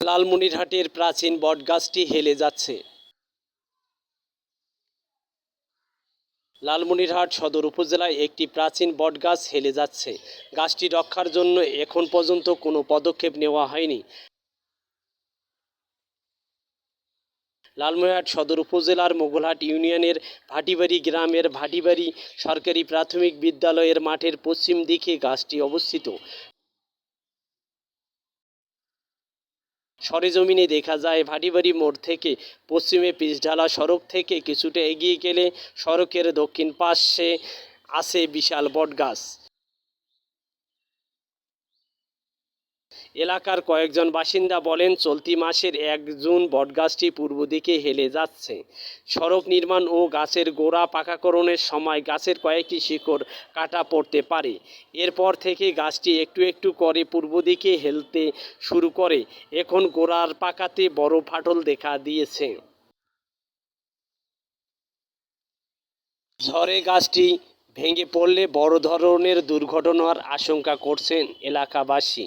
লালমনিরহাটের প্রাচীন বটগাছটি হেলে যাচ্ছে। লালমনিরহাট সদর উপজেলায় একটি প্রাচীন বটগাছ হেলে যাচ্ছে। গাছটি রক্ষার জন্য এখন পর্যন্ত কোনো পদক্ষেপ নেওয়া হয়নি। লালমনিরহাট সদর উপজেলার মোগলহাট ইউনিয়নের ভাটিবাড়ি গ্রামের ভাটিবাড়ি সরকারি প্রাথমিক বিদ্যালয়ের মাঠের পশ্চিম দিকে গাছটি অবস্থিত। সরেজমিনে দেখা যায় ভাটিবাড়ি মোড় থেকে পশ্চিমে পিচঢালা সড়ক থেকে কিছুটা এগিয়ে গেলে সড়কের দক্ষিণ পাশে আছে বিশাল বটগাছ। এলাকার কয়েকজন বাসিন্দা বলেন, চলতি মাসের এক জুন বটগাছটি পূর্ব দিকে হেলে যাচ্ছে। সড়ক নির্মাণ ও গাছের গোড়া পাকাকরণের সময় গাছের কয়েকটি শিকড় কাটা পড়তে পারে। এরপর থেকে গাছটি একটু একটু করে পূর্ব দিকে হেলতে শুরু করে। এখন গোড়ার পাকাতে বড় ফাটল দেখা দিয়েছে। ঝড়ে গাছটি ভেঙে পড়লে বড় ধরনের দুর্ঘটনার আশঙ্কা করছেন এলাকাবাসী।